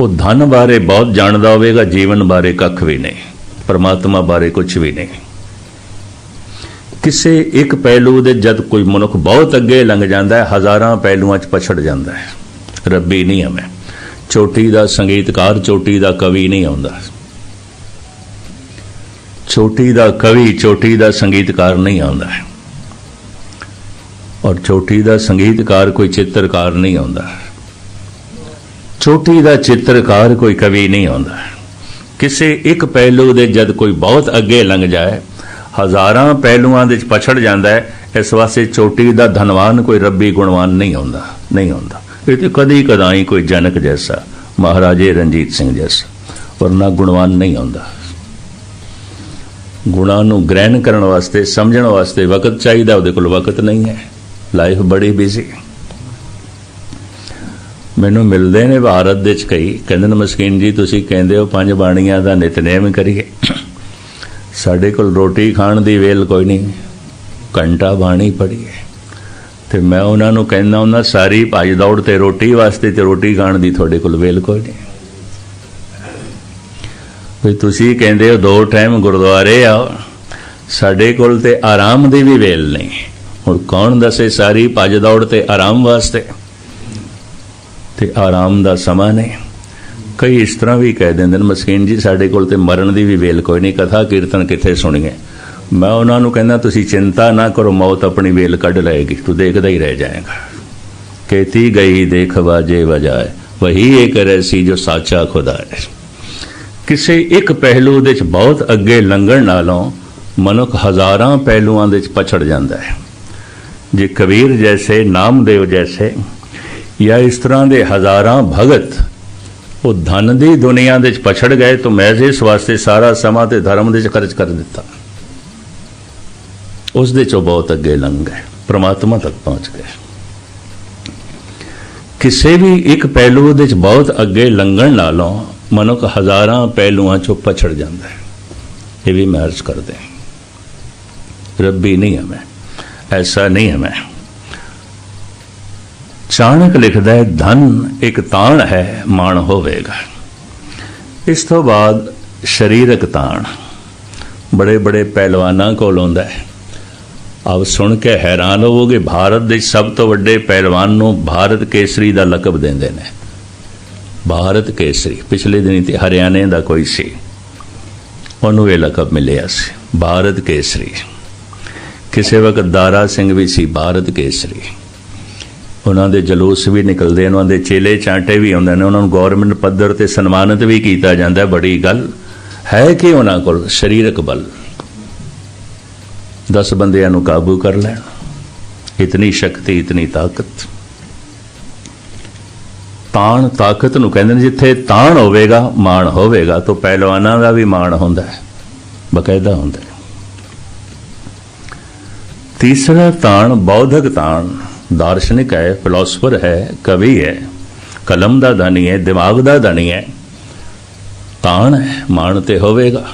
ਉਹ ਧਨ ਬਾਰੇ ਬਹੁਤ ਜਾਣਦਾ ਹੋਵੇਗਾ, ਜੀਵਨ ਬਾਰੇ ਕੱਖ ਵੀ ਨਹੀਂ, ਪਰਮਾਤਮਾ ਬਾਰੇ ਕੁਝ ਵੀ ਨਹੀਂ। ਕਿਸੇ ਇੱਕ ਪਹਿਲੂ ਦੇ ਜਦ ਕੋਈ ਮਨੁੱਖ ਬਹੁਤ ਅੱਗੇ ਲੰਘ ਜਾਂਦਾ ਹੈ, ਹਜ਼ਾਰਾਂ ਪਹਿਲੂਆਂ 'ਚ ਪਛੜ ਜਾਂਦਾ ਹੈ। ਰੱਬੀ ਨਹੀਂ ਹੈ ਚੋਟੀ ਦਾ ਸੰਗੀਤਕਾਰ, ਚੋਟੀ ਦਾ ਕਵੀ ਨਹੀਂ ਆਉਂਦਾ। ਚੋਟੀ ਦਾ ਕਵੀ, ਚੋਟੀ ਦਾ ਸੰਗੀਤਕਾਰ ਨਹੀਂ ਆਉਂਦਾ ਔਰ ਚੋਟੀ ਦਾ ਸੰਗੀਤਕਾਰ ਕੋਈ ਚਿੱਤਰਕਾਰ ਨਹੀਂ ਆਉਂਦਾ ਚੋਟੀ ਦਾ ਚਿੱਤਰਕਾਰ ਕੋਈ ਕਵੀ ਨਹੀਂ ਆਉਂਦਾ ਕਿਸੇ ਇੱਕ ਪਹਿਲੂ ਦੇ ਜਦ ਕੋਈ ਬਹੁਤ ਅੱਗੇ ਲੰਘ ਜਾਏ ਹਜ਼ਾਰਾਂ ਪਹਿਲੂਆਂ ਦੇ ਵਿੱਚ ਪਛੜ ਜਾਂਦਾ ਹੈ, ਇਸ ਵਾਸਤੇ ਚੋਟੀ ਦਾ ਧਨਵਾਨ ਕੋਈ ਰੱਬੀ ਗੁਣਵਾਨ ਨਹੀਂ ਹੁੰਦਾ ਨਹੀਂ ਹੁੰਦਾ। ਇਹ ਤੇ ਕਦੀ ਕਦਾਈ ਕੋਈ ਜਨਕ ਜੈਸਾ, ਮਹਾਰਾਜੇ ਰਣਜੀਤ ਸਿੰਘ ਜੈਸਾ, ਵਰਨਾ ਗੁਣਵਾਨ ਨਹੀਂ ਹੁੰਦਾ। ਗੁਣਾਂ ਨੂੰ ਗ੍ਰਹਿਣ ਕਰਨ ਵਾਸਤੇ, ਸਮਝਣ ਵਾਸਤੇ ਵਕਤ ਚਾਹੀਦਾ, ਉਹਦੇ ਕੋਲ ਵਕਤ ਨਹੀਂ ਹੈ, ਲਾਈਫ ਬੜੀ ਬਿਜ਼ੀ ਮੈਨੂੰ ਮਿਲਦੇ ਨੇ ਭਾਰਤ ਦੇ ਚ ਕਈ, ਕਹਿੰਦੇ ਨੇ ਮਸਕੀਨ ਜੀ, ਤੁਸੀਂ ਕਹਿੰਦੇ ਹੋ ਪੰਜ ਬਾਣੀਆਂ ਦਾ ਨਿਤਨੇਮ ਕਰੀਏ। ਸਾਡੇ ਕੋਲ ਰੋਟੀ ਖਾਣ ਦੀ ਵੇਲ ਕੋਈ ਨਹੀਂ। ਘੰਟਾ ਬਾਣੀ ਪੜੀਏ ਤੇ ਮੈਂ ਉਹਨਾਂ ਨੂੰ ਕਹਿੰਦਾ ਹੁੰਦਾ, ਸਾਰੀ ਭੱਜ ਦੌੜ ਤੇ ਰੋਟੀ ਵਾਸਤੇ ਤੇ ਰੋਟੀ ਖਾਣ ਦੀ ਤੁਹਾਡੇ ਕੋਲ ਵੇਲ ਕੋਈ ਨਹੀਂ। ਵੀ ਤੁਸੀਂ ਕਹਿੰਦੇ ਹੋ ਦੋ ਟਾਈਮ ਗੁਰਦੁਆਰੇ ਆ ਸਾਡੇ ਕੋਲ ਤੇ ਆਰਾਮ ਦੀ ਵੀ ਵੇਲ ਨਹੀਂ। ਹੁਣ ਕੌਣ ਦੱਸੇ ਸਾਰੀ ਭੱਜ ਦੌੜ ਤੇ ਆਰਾਮ ਵਾਸਤੇ? ਤੇ ਆਰਾਮ ਦਾ ਸਮਾਂ ਨਹੀਂ। ਕਈ ਇਸ ਤਰ੍ਹਾਂ ਵੀ ਕਹਿ ਦਿੰਦੇ ਨੇ, ਮਸਕੀਨ ਜੀ, ਸਾਡੇ ਕੋਲ ਤੇ ਮਰਨ ਦੀ ਵੀ ਵੇਲ ਕੋਈ ਨਹੀਂ, ਕਥਾ ਕੀਰਤਨ ਕਿੱਥੇ ਸੁਣੀਏ? ਮੈਂ ਉਹਨਾਂ ਨੂੰ ਕਹਿੰਦਾ, ਤੁਸੀਂ ਚਿੰਤਾ ਨਾ ਕਰੋ, ਮੌਤ ਆਪਣੀ ਵੇਲ ਕੱਢ ਲਏਗੀ, ਤੂੰ ਦੇਖਦਾ ਹੀ ਰਹਿ ਜਾਏਗਾ। ਕਹਤੀ ਗਈ, ਦੇਖ ਵਾਜੇ ਵਜਾਏ, ਵਹੀ ਇੱਕ ਰਹਿਸੀ ਜੋ ਸਾਚਾ ਖੁਦਾ ਹੈ। ਕਿਸੇ ਇੱਕ ਪਹਿਲੂ ਦੇ ਵਿੱਚ ਬਹੁਤ ਅੱਗੇ ਲੰਘਣ ਨਾਲੋਂ ਮਨੁੱਖ ਹਜ਼ਾਰਾਂ ਪਹਿਲੂਆਂ ਦੇ ਵਿੱਚ ਪਛੜ ਜਾਂਦਾ ਹੈ। ਜੇ ਕਬੀਰ ਜੈਸੇ, ਨਾਮਦੇਵ ਜੈਸੇ, ਜਾਂ ਇਸ ਤਰ੍ਹਾਂ ਦੇ ਹਜ਼ਾਰਾਂ ਭਗਤ ਉਹ ਧਨ ਦੀ ਦੁਨੀਆ ਦੇ ਵਿੱਚ ਪਛੜ ਗਏ ਤਾਂ ਮੈਂ ਇਸ ਵਾਸਤੇ ਸਾਰਾ ਸਮਾਂ ਤੇ ਧਰਮ ਦੇ ਵਿੱਚ ਖਰਚ ਕਰ ਦਿੱਤਾ। ਉਸ ਦੇ ਚੋਂ ਬਹੁਤ ਅੱਗੇ ਲੰਘ ਗਏ, ਪ੍ਰਮਾਤਮਾ ਤੱਕ ਪਹੁੰਚ ਗਏ। ਕਿਸੇ ਵੀ ਇੱਕ ਪਹਿਲੂ ਦੇ ਵਿੱਚ ਬਹੁਤ ਅੱਗੇ ਲੰਘਣ ਨਾਲੋਂ ਮਨੁੱਖ ਹਜ਼ਾਰਾਂ ਪਹਿਲੂਆਂ ਚੋਂ ਪਛੜ ਜਾਂਦਾ ਹੈ। ਇਹ ਵੀ ਮੈਂ ਅਰਜ਼ ਕਰਦੇ ਰੱਬੀ ਨਹੀਂ ਹੈ ਮੈਂ, ਐਸਾ ਨਹੀਂ ਹੈ ਮੈਂ। ਚਾਣਕ ਲਿਖਦਾ ਹੈ, ਧਨ ਇੱਕ ਤਾਣ ਹੈ, ਮਾਣ ਹੋਵੇਗਾ। ਇਸ ਤੋਂ ਬਾਅਦ ਸਰੀਰਕ ਤਾਣ। ਬੜੇ ਬੜੇ ਪਹਿਲਵਾਨਾਂ ਕੋਲ ਹੁੰਦਾ ਹੈ। ਆਪ ਸੁਣ ਕੇ ਹੈਰਾਨ ਹੋਵੋਗੇ, ਭਾਰਤ ਦੇ ਸਭ ਤੋਂ ਵੱਡੇ ਪਹਿਲਵਾਨ ਨੂੰ ਭਾਰਤ ਕੇਸਰੀ ਦਾ ਲਕਬ ਦਿੰਦੇ ਨੇ। ਭਾਰਤ ਕੇਸਰੀ, ਪਿਛਲੇ ਦਿਨੀ ਤੇ ਹਰਿਆਣੇ ਦਾ ਕੋਈ ਸੀ। ਉਹਨੂੰ ਇਹ ਲਕਬ ਮਿਲਿਆ ਸੀ, ਭਾਰਤ ਕੇਸਰੀ। ਕਿਸੇ ਵਕਤ ਦਾਰਾ ਸਿੰਘ ਵੀ ਸੀ, ਭਾਰਤ ਕੇਸਰੀ। ਉਹਨਾਂ ਦੇ ਜਲੂਸ ਵੀ ਨਿਕਲਦੇ ਨੇ ਉਹਨਾਂ ਦੇ ਚੇਲੇ ਚਾਂਟੇ ਵੀ ਆਉਂਦੇ ਨੇ, ਉਹਨਾਂ ਨੂੰ ਗਵਰਨਮੈਂਟ ਪੱਧਰ ਤੇ ਸਨਮਾਨਿਤ ਵੀ ਕੀਤਾ ਜਾਂਦਾ ਬੜੀ ਗੱਲ ਹੈ ਕਿ ਉਹਨਾਂ ਕੋਲ ਸਰੀਰਕ ਬਲ। 10 ਬੰਦਿਆਂ ਨੂੰ ਕਾਬੂ ਕਰ ਲੈਣ, ਇਤਨੀ ਸ਼ਕਤੀ, ਇਤਨੀ ਤਾਕਤ। ਤਾਣ ਤਾਕਤ ਨੂੰ ਕਹਿੰਦੇ ਨੇ, ਜਿੱਥੇ ਤਾਣ ਹੋਵੇਗਾ, ਮਾਣ ਹੋਵੇਗਾ, ਤਾਂ ਪਹਿਲਵਾਨਾਂ ਦਾ ਵੀ ਮਾਣ ਹੁੰਦਾ ਹੈ, ਬਕਾਇਦਾ ਹੁੰਦਾ ਹੈ। ਤੀਸਰਾ ਤਾਣ, ਬੌਧਿਕ ਤਾਣ। ਦਾਰਸ਼ਨਿਕ ਹੈ ਫਿਲਾਸਫਰ ਹੈ, ਕਵੀ ਹੈ, ਕਲਮ ਦਾ ਧਨੀ ਹੈ, ਦਿਮਾਗ ਦਾ ਧਨੀ ਹੈ। ਤਾਣ ਹੈ, ਮਾਣ ਤੇ ਹੋਵੇਗਾ।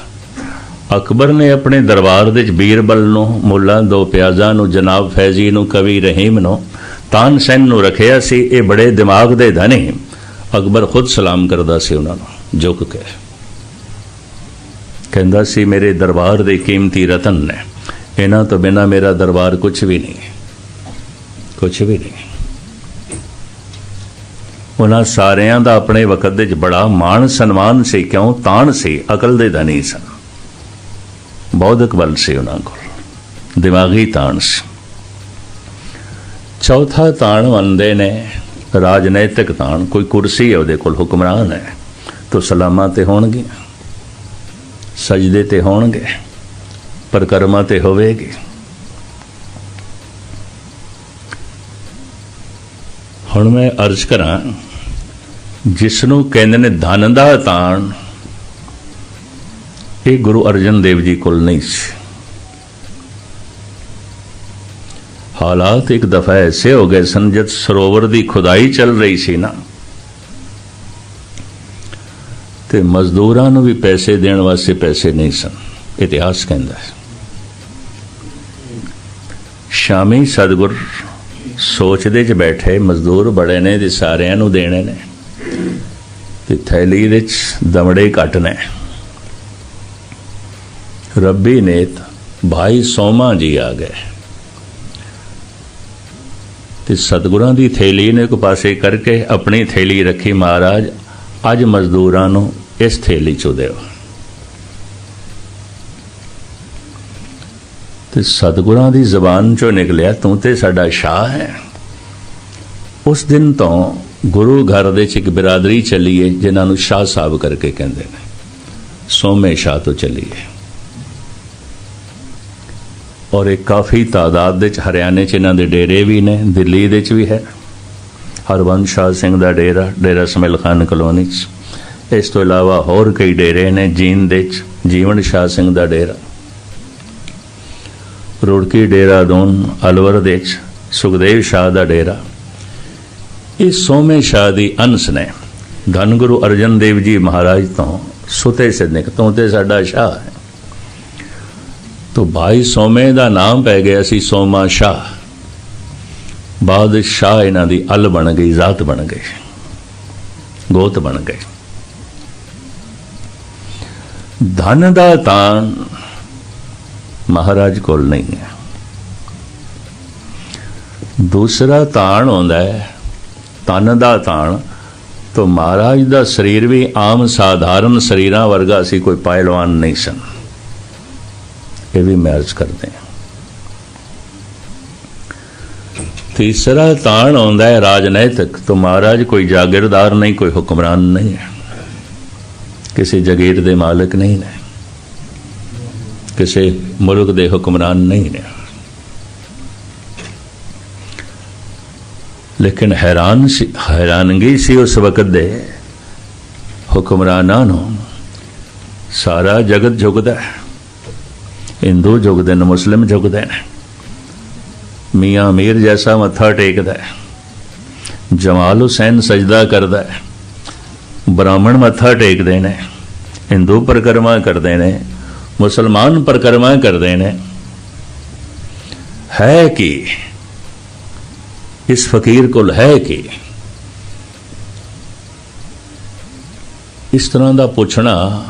ਅਕਬਰ ਨੇ ਆਪਣੇ ਦਰਬਾਰ ਦੇ ਵਿੱਚ ਬੀਰਬਲ ਨੂੰ, ਮੁੱਲਾ ਦੋ ਪਿਆਜ਼ਾਂ ਨੂੰ, ਜਨਾਬ ਫੈਜ਼ੀ ਨੂੰ, ਕਵੀ ਰਹੀਮ ਨੂੰ, ਤਾਨ ਸੈਨ ਨੂੰ ਰੱਖਿਆ ਸੀ, ਇਹ ਬੜੇ ਦਿਮਾਗ ਦੇ ਧਨੀ। ਅਕਬਰ ਖੁਦ ਸਲਾਮ ਕਰਦਾ ਸੀ ਉਹਨਾਂ ਨੂੰ ਝੁਕ ਕੇ। ਕਹਿੰਦਾ ਸੀ, ਮੇਰੇ ਦਰਬਾਰ ਦੇ ਕੀਮਤੀ ਰਤਨ ਨੇ। ਇਹਨਾਂ ਤੋਂ ਬਿਨਾ ਮੇਰਾ ਦਰਬਾਰ ਕੁਝ ਵੀ ਨਹੀਂ। ਕੁਝ ਵੀ ਨਹੀਂ। ਉਹਨਾਂ ਸਾਰਿਆਂ ਦਾ ਆਪਣੇ ਵਕਤ ਦੇ ਵਿੱਚ ਬੜਾ ਮਾਣ ਸਨਮਾਨ ਸੀ, ਕਿਉਂ? ਤਾਣ ਸੀ, ਅਕਲ ਦੇ ਧਨੀ ਸਨ। ਬੌਧਿਕ ਬਲ ਸੀ ਉਹਨਾਂ ਕੋਲ। ਦਿਮਾਗੀ ਤਾਣ ਸੀ। ਚੌਥਾ ਤਾਣ ਮੰਨਦੇ ਨੇ, ਰਾਜਨੈਤਿਕ ਤਾਣ। ਕੋਈ ਕੁਰਸੀ ਹੈ ਉਹਦੇ ਕੋਲ, ਹੁਕਮਰਾਨ ਹੈ। ਤਾਂ ਸਲਾਮਾਂ ਤੇ ਹੋਣਗੇ, ਸਜਦੇ ਤੇ ਹੋਣਗੇ, ਪਰਕਰਮਾ ਤੇ ਹੋਵੇਗੀ। ਹੁਣ ਮੈਂ ਅਰਜ਼ ਕਰਾਂ ਜਿਸ ਨੂੰ ਕਹਿੰਦੇ ਨੇ ਧਨ ਦਾ ਤਾਣ, ਇਹ ਗੁਰੂ ਅਰਜਨ ਦੇਵ ਜੀ ਕੋਲ ਨਹੀਂ ਸੀ। ਹਾਲਾਤ ਇੱਕ ਦਫਾ ਐਸੇ ਹੋ ਗਏ ਸਨ, ਜਦ ਸਰੋਵਰ ਦੀ ਖੁਦਾਈ ਚੱਲ ਰਹੀ ਸੀ ਨਾ, ਤੇ ਮਜ਼ਦੂਰਾਂ ਨੂੰ ਵੀ ਪੈਸੇ ਦੇਣ ਵਾਸਤੇ ਪੈਸੇ ਨਹੀਂ ਸਨ, ਇਤਿਹਾਸ ਕਹਿੰਦਾ ਹੈ। ਸ਼ਾਮੀ ਸਤਗੁਰ ਸੋਚਦੇ ਚ ਬੈਠੇ, ਮਜ਼ਦੂਰ ਬੜੇ ਨੇ ਤੇ ਸਾਰਿਆਂ ਨੂੰ ਦੇਣੇ ਨੇ। ਤੇ ਥੈਲੀ ਵਿੱਚ ਦਮੜੇ ਘਟ ਨੇ ਰੱਬੀ ਨੇਤ, ਭਾਈ ਸੋਮਾ ਜੀ ਆ ਗਏ। ਤੇ ਸਤਗੁਰਾਂ ਦੀ ਥੈਲੀ ਨੇ ਇੱਕ ਪਾਸੇ ਕਰਕੇ ਆਪਣੀ ਥੈਲੀ ਰੱਖੀ ਮਹਾਰਾਜ, ਅੱਜ ਮਜ਼ਦੂਰਾਂ ਨੂੰ ਇਸ ਥੈਲੀ ਚੋਂ ਦਿਓ। ਤੇ ਸਤਗੁਰਾਂ ਦੀ ਜ਼ਬਾਨ ਚੋਂ ਨਿਕਲਿਆ, ਤੂੰ ਤੇ ਸਾਡਾ ਸ਼ਾਹ ਹੈ। ਉਸ ਦਿਨ ਤੋਂ ਗੁਰੂ ਘਰ ਦੇ ਚ ਇੱਕ ਬਰਾਦਰੀ ਚੱਲੀ ਹੈ ਜਿਨ੍ਹਾਂ ਨੂੰ ਸ਼ਾਹ ਸਾਹਿਬ ਕਰਕੇ ਕਹਿੰਦੇ ਨੇ। ਸੋਮੇ ਸ਼ਾਹ ਤੋਂ ਚੱਲੀ ਹੈ ਔਰ ਇਹ ਕਾਫੀ ਤਾਦਾਦ ਦੇ ਚ ਹਰਿਆਣੇ ਚ ਇਹਨਾਂ ਦੇ ਡੇਰੇ ਵੀ ਨੇ, ਦਿੱਲੀ ਦੇ ਚ ਵੀ ਹੈ। ਹਰਵੰਸ਼ ਸ਼ਾਹ ਸਿੰਘ ਦਾ ਡੇਰਾ ਡੇਰਾ ਸਮਿਲ ਖਾਨ ਕਲੋਨੀ ਚ। ਇਸ ਤੋਂ ਇਲਾਵਾ ਹੋਰ ਕਈ ਡੇਰੇ ਨੇ ਜੀਨ ਦੇ ਚ ਜੀਵਨ ਸ਼ਾਹ ਸਿੰਘ ਦਾ ਡੇਰਾ। ਰੋੜਕੀ ਡੇਰਾ ਦੋਨ ਅਲਵਰ ਦੇ ਚ ਸੁਖਦੇਵ ਸ਼ਾਹ ਦਾ ਡੇਰਾ। ਇਹ ਸੋਮੇ ਸ਼ਾਹ ਦੀ ਅੰਸ਼ ਨੇ ਧੰਨ ਗੁਰੂ ਅਰਜਨ ਦੇਵ ਜੀ ਮਹਾਰਾਜ ਤੋਂ ਸੁਤੇ ਸਿੱਧਿਕ, ਤੋਂ ਤੇ ਸਾਡਾ ਸ਼ਾਹ ਹੈ। ਤੋ ਭਾਈ ਸੋਮੇ ਦਾ ਨਾਮ ਪੈ ਗਿਆ ਸੀ ਸੋਮਾ ਸ਼ਾਹ। ਬਾਦਸ਼ਾਹ ਇਹਨਾਂ ਦੀ ਅਲ ਬਣ ਗਈ, ਜ਼ਾਤ ਬਣ ਗਈ, ਗੋਤ ਬਣ ਗਏ ਧਨ ਦਾ ਤਾਨ ਮਹਾਰਾਜ ਕੋਲ ਨਹੀਂ ਹੈ। ਦੂਸਰਾ ਤਾਣ ਹੁੰਦਾ ਹੈ, ਤਨ ਦਾ ਤਾਣ, ਤੋਂ ਮਹਾਰਾਜ ਦਾ ਸਰੀਰ ਵੀ ਆਮ ਸਾਧਾਰਨ ਸਰੀਰਾਂ ਵਰਗਾ ਸੀ, ਕੋਈ ਪਹਿਲਵਾਨ ਨਹੀਂ ਸਨ। ਇਹ ਵੀ ਮੈਰਜ ਕਰਦੇ ਹਾਂ। ਤੀਸਰਾ ਤਾਣ ਆਉਂਦਾ ਹੈ ਰਾਜਨੈਤਿਕ, ਤੋਂ ਮਹਾਰਾਜ ਕੋਈ ਜਾਗੀਰਦਾਰ ਨਹੀਂ, ਕੋਈ ਹੁਕਮਰਾਨ ਨਹੀਂ ਹੈ। ਕਿਸੇ ਜਗੀਰ ਦੇ ਮਾਲਕ ਨਹੀਂ ਨੇ। ਕਿਸੇ ਮੁਲਕ ਦੇ ਹੁਕਮਰਾਨ ਨਹੀਂ ਨੇ ਲੇਕਿਨ ਹੈਰਾਨ ਸੀ, ਹੈਰਾਨਗੀ ਸੀ ਉਸ ਵਕਤ ਦੇ ਹੁਕਮਰਾਨਾਂ ਨੂੰ। ਸਾਰਾ ਜਗਤ ਝੁਕਦਾ ਹੈ। ਹਿੰਦੂ ਝੁਕਦੇ ਨੇ, ਮੁਸਲਿਮ ਝੁਕਦੇ ਨੇ। ਮੀਆਂ ਮੀਰ ਜੈਸਾ ਮੱਥਾ ਟੇਕਦਾ ਹੈ। ਜਮਾਲ ਹੁਸੈਨ ਸਜਦਾ ਕਰਦਾ ਹੈ। ਬ੍ਰਾਹਮਣ ਮੱਥਾ ਟੇਕਦੇ ਨੇ। ਹਿੰਦੂ ਪਰਿਕਰਮਾ ਕਰਦੇ ਨੇ। ਮੁਸਲਮਾਨ ਪਰਿਕਰਮਾ ਕਰਦੇ ਨੇ। ਹੈ ਕਿ? ਇਸ ਫਕੀਰ ਕੋਲ ਹੈ ਕਿ? ਇਸ ਤਰ੍ਹਾਂ ਦਾ ਪੁੱਛਣਾ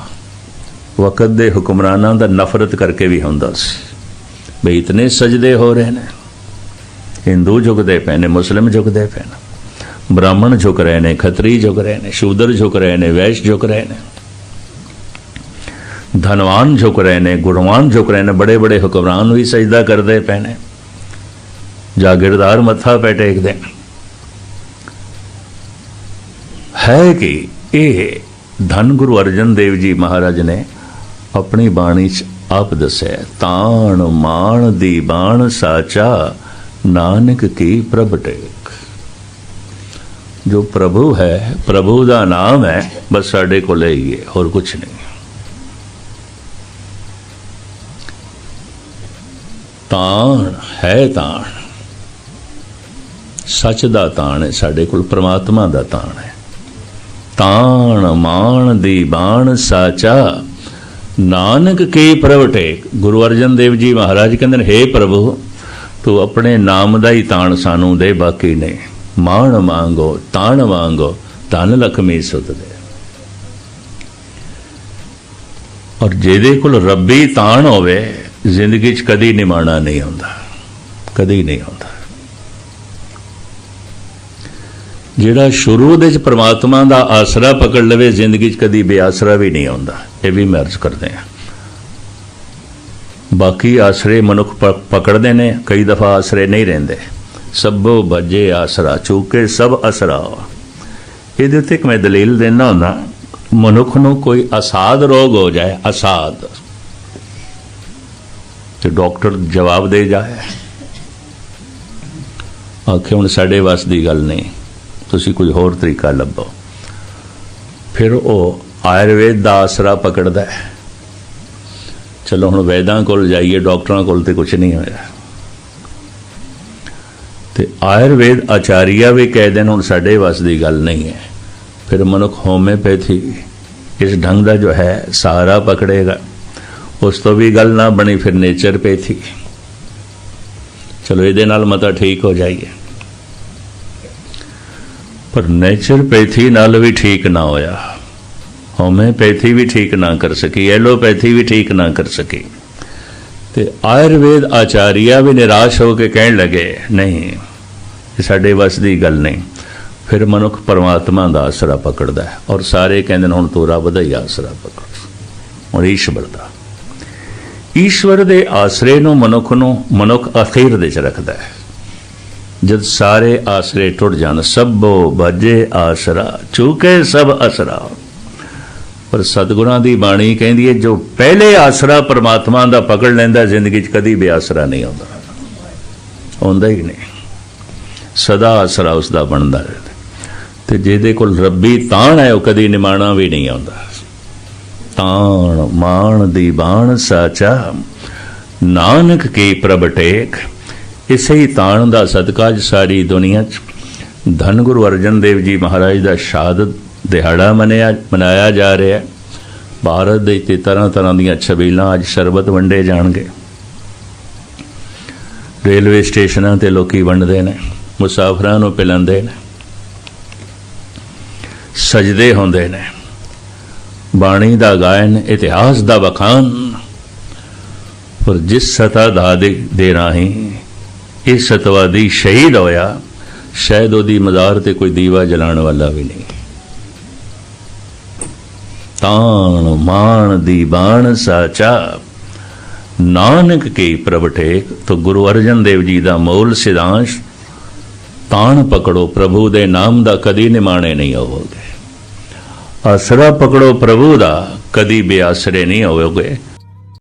ਵਕਤ ਦੇ ਹੁਕਮਰਾਨਾਂ ਦਾ ਨਫ਼ਰਤ ਕਰਕੇ ਵੀ ਹੁੰਦਾ ਸੀ। ਬਈ ਇਤਨੇ ਸਜਦੇ ਹੋ ਰਹੇ ਨੇ। ਹਿੰਦੂ ਝੁਕਦੇ ਪਏ ਨੇ, ਮੁਸਲਿਮ ਝੁਕਦੇ ਪਏ ਨੇ। ਬ੍ਰਾਹਮਣ ਝੁਕ ਰਹੇ ਨੇ, ਖੱਤਰੀ ਝੁਕ ਰਹੇ ਨੇ, ਸ਼ੂਦਰ ਝੁਕ ਰਹੇ ਨੇ, ਵੈਸ਼ ਝੁਕ ਰਹੇ ਨੇ। ਧਨਵਾਨ ਝੁਕ ਰਹੇ ਨੇ ਗੁਣਵਾਨ ਝੁਕ ਰਹੇ ਨੇ, ਬੜੇ ਬੜੇ ਹੁਕਮਰਾਨ ਵੀ ਸਜਦਾ ਕਰਦੇ ਪਏ ਨੇ। ਜਾਗਿਰਦਾਰ ਮੱਥਾ ਪੈ ਟੇਕਦੇ ਨੇ। ਹੈ ਕਿ ਇਹ ਧੰਨ ਗੁਰੂ ਅਰਜਨ ਦੇਵ ਜੀ ਮਹਾਰਾਜ ਨੇ ਆਪਣੀ ਬਾਣੀ ਚ ਆਪ ਦੱਸਿਆ ਤਾਣ ਮਾਣ ਦੀ ਬਾਣ ਸਾਚਾ ਨਾਨਕ ਕੀ ਪ੍ਰਭ ਟੇਕ। ਜੋ ਪ੍ਰਭੂ ਹੈ, ਪ੍ਰਭੂ ਦਾ ਨਾਮ ਹੈ, ਬਸ ਸਾਡੇ ਕੋਲ ਹੀ ਹੈ, ਹੋਰ ਕੁਝ ਨਹੀਂ। ਤਾਣ ਹੈ ਤਾਣ। ਸੱਚ ਦਾ ਤਾਣ ਹੈ, ਸਾਡੇ ਕੋਲ ਪ੍ਰਮਾਤਮਾ ਦਾ ਤਾਣ ਹੈ। ਤਾਣ ਮਾਣ ਦੀ ਬਾਣ ਸਾਚਾ। ਨਾਨਕ ਕੀ ਪ੍ਰਵਟੇ ਗੁਰੂ ਅਰਜਨ ਦੇਵ ਜੀ ਮਹਾਰਾਜ ਕਹਿੰਦੇ ਨੇ हे ਪ੍ਰਭੂ, ਤੂੰ ਆਪਣੇ ਨਾਮ ਦਾ ਹੀ ਤਾਣ ਸਾਨੂੰ ਦੇ, ਬਾਕੀ ਨਹੀਂ। ਮਾਣ ਮੰਗੋ ਤਾਣ ਮੰਗੋ ਧਨ ਲਖਮੀ ਸੁਤ ਦੇ। ਔਰ ਜਿਹਦੇ ਕੋਲ ਰੱਬੀ ਤਾਣ ਹੋਵੇ ਜ਼ਿੰਦਗੀ 'ਚ ਕਦੀ ਨਿਮਾਣਾ ਨਹੀਂ ਆਉਂਦਾ, ਕਦੀ ਨਹੀਂ ਆਉਂਦਾ। ਜਿਹੜਾ ਸ਼ੁਰੂ ਦੇ ਚ ਪ੍ਰਮਾਤਮਾ ਦਾ ਆਸਰਾ ਪਕੜ ਲਵੇ, ਜ਼ਿੰਦਗੀ 'ਚ ਕਦੀ ਬੇਆਸਰਾ ਵੀ ਨਹੀਂ ਆਉਂਦਾ, ਇਹ ਵੀ ਮੈਂ ਅਰਜ਼ ਕਰਦੇ ਆ ਬਾਕੀ ਆਸਰੇ ਮਨੁੱਖ ਪ- ਪਕੜਦੇ ਨੇ, ਕਈ ਦਫਾ ਆਸਰੇ ਨਹੀਂ ਰਹਿੰਦੇ। ਸਭੋ ਭਜੇ ਆਸਰਾ, ਚੂਕੇ ਸਭ ਅਸਰਾ। ਇਹਦੇ ਉੱਤੇ ਇੱਕ ਮੈਂ ਦਲੀਲ ਦੇਣਾ ਹੁੰਦਾ, ਮਨੁੱਖ ਨੂੰ ਕੋਈ ਅਸਾਦ ਰੋਗ ਹੋ ਜਾਏ ਅਸਾਦ ਤੇ ਡਾਕਟਰ ਜਵਾਬ ਦੇ ਜਾਏ ਆਖੇ, ਹੁਣ ਸਾਡੇ ਵੱਸ ਦੀ ਗੱਲ ਨਹੀਂ। ਤੁਸੀਂ ਕੋਈ ਹੋਰ ਤਰੀਕਾ ਲੱਭੋ। ਫਿਰ ਉਹ ਆਯੁਰਵੇਦ ਦਾ ਆਸਰਾ ਪਕੜਦਾ ਹੈ। ਚਲੋ, ਹੁਣ ਵੈਦਾਂ ਕੋਲ ਜਾਈਏ, ਡਾਕਟਰਾਂ ਕੋਲ ਤੇ ਕੁਝ ਨਹੀਂ ਹੋਇਆ। ਤੇ ਆਯੁਰਵੇਦ ਆਚਾਰੀਆ ਵੀ ਕਹਿ ਦੇਣ, ਹੁਣ ਸਾਡੇ ਵੱਸ ਦੀ ਗੱਲ ਨਹੀਂ ਹੈ। ਫਿਰ ਮਨੁੱਖ ਹੋਮਿਓਪੈਥੀ ਇਸ ਢੰਗ ਦਾ ਜੋ ਹੈ ਸਹਾਰਾ ਪਕੜੇਗਾ। ਉਸ ਤੋਂ ਵੀ ਗੱਲ ਨਾ ਬਣੀ ਫਿਰ ਨੇਚਰ ਪੈਥੀ ਚਲੋ ਇਹਦੇ ਨਾਲ ਮਤਾ ਠੀਕ ਹੋ ਜਾਈਏ। ਪਰ ਨੇਚਰਪੈਥੀ ਨਾਲ ਵੀ ਠੀਕ ਨਾ ਹੋਇਆ। ਹੋਮਿਓਪੈਥੀ ਵੀ ਠੀਕ ਨਾ ਕਰ ਸਕੀ ਐਲੋਪੈਥੀ ਵੀ ਠੀਕ ਨਾ ਕਰ ਸਕੀ। ਤੇ ਆਯੁਰਵੇਦ ਆਚਾਰੀਆ ਵੀ ਨਿਰਾਸ਼ ਹੋ ਕੇ ਕਹਿਣ ਲੱਗੇ, ਨਹੀਂ, ਇਹ ਸਾਡੇ ਵੱਸ ਦੀ ਗੱਲ ਨਹੀਂ। ਫਿਰ ਮਨੁੱਖ ਪਰਮਾਤਮਾ ਦਾ ਆਸਰਾ ਪਕੜਦਾ ਹੈ ਔਰ ਸਾਰੇ ਕਹਿੰਦੇ ਨੇ ਹੁਣ ਤੂੰ ਰੱਬ ਦਾ ਹੀ ਆਸਰਾ ਪਕੜ। ਔਰ ਈਸ਼ਵਰ ਦਾ। ਈਸ਼ਵਰ ਦੇ ਆਸਰੇ ਨੂੰ ਮਨੁੱਖ ਨੂੰ ਮਨੁੱਖ ਅਖੀਰ ਦੇ ਚ ਰੱਖਦਾ ਹੈ। ਜਦ ਸਾਰੇ ਆਸਰੇ ਟੁੱਟ ਜਾਣ, ਸਭੋ ਭਜੇ ਆਸਰਾ, ਚੂਕੇ ਸਭ ਅਸਰਾ। ਪਰ ਸਤਿਗੁਰਾਂ ਦੀ ਬਾਣੀ ਕਹਿੰਦੀ ਹੈ ਜੋ ਪਹਿਲੇ ਆਸਰਾ ਪਰਮਾਤਮਾ ਦਾ ਪਕੜ ਲੈਂਦਾ, ਜ਼ਿੰਦਗੀ 'ਚ ਕਦੀ ਆਸਰਾ ਨਹੀਂ ਆਉਂਦਾ। ਆਉਂਦਾ ਹੀ ਨਹੀਂ। ਸਦਾ ਆਸਰਾ ਉਸ ਦਾ ਬਣਦਾ ਰਹਿੰਦਾ ਤੇ ਜਿਹਦੇ ਕੋਲ ਰੱਬੀ ਤਾਣ ਹੈ, ਉਹ ਕਦੀ ਨਿਮਾਣਾ ਵੀ ਨਹੀਂ ਆਉਂਦਾ। ਤਾਣ ਮਾਣ ਦੀ ਬਾਣ ਸਾਚਾ। ਨਾਨਕ ਕੀ ਪ੍ਰਭ ਟੇਕ। ਇਸੇ ਹੀ ਤਾਣ ਦਾ ਸਦਕਾ ਅੱਜ ਸਾਰੀ ਦੁਨੀਆ 'ਚ। ਧੰਨ ਗੁਰੂ ਅਰਜਨ ਦੇਵ ਜੀ ਮਹਾਰਾਜ ਦਾ ਸ਼ਹਾਦਤ ਦਿਹਾੜਾ ਮਨਾਇਆ ਮਨਾਇਆ ਜਾ ਰਿਹਾ। ਹੈ ਭਾਰਤ ਦੇ ਤੇ ਤਰ੍ਹਾਂ ਤਰ੍ਹਾਂ ਦੀਆਂ ਛਬੀਲਾਂ ਅੱਜ ਸ਼ਰਬਤ ਵੰਡੇ ਜਾਣਗੇ। ਰੇਲਵੇ ਸਟੇਸ਼ਨਾਂ ਤੇ ਲੋਕੀ ਵੰਡਦੇ ਨੇ, ਮੁਸਾਫਰਾਂ ਨੂੰ ਪਿਲਾਉਂਦੇ ਨੇ। ਸਜਦੇ ਹੁੰਦੇ ਨੇ। ਬਾਣੀ ਦਾ ਗਾਇਨ, ਇਤਿਹਾਸ ਦਾ ਵਖਾਨ। ਪਰ ਜਿਸ ਸਤਾ ਦਾ ਦੇ ਰਾਹੀਂ ਇਹ ਸਤਵਾਦੀ ਸ਼ਹੀਦ ਹੋਇਆ, ਸ਼ਾਇਦ ਉਹਦੀ ਮਜ਼ਾਰ ਤੇ ਕੋਈ ਦੀਵਾ ਜਲਾਉਣ ਵਾਲਾ ਵੀ ਨਹੀਂ। ਤਾਣ ਮਾਣ ਦੀ ਬਾਣ ਸਾਚਾ, ਨਾਨਕ ਕੀ ਪ੍ਰਭਟੇ ਤੋ ਗੁਰੂ ਅਰਜਨ ਦੇਵ ਜੀ ਦਾ ਮੂਲ ਸਿਧਾਂਸ਼, ਤਾਣ ਪਕੜੋ ਪ੍ਰਭੂ ਦੇ ਨਾਮ ਦਾ ਕਦੀ ਨਿਮਾਣੇ ਨਹੀਂ ਹੋਵੋਗੇ ਆਸਰਾ ਪਕੜੋ ਪ੍ਰਭੂ ਦਾ ਕਦੀ ਬੇਆਸਰੇ ਨਹੀਂ ਹੋਵੋਗੇ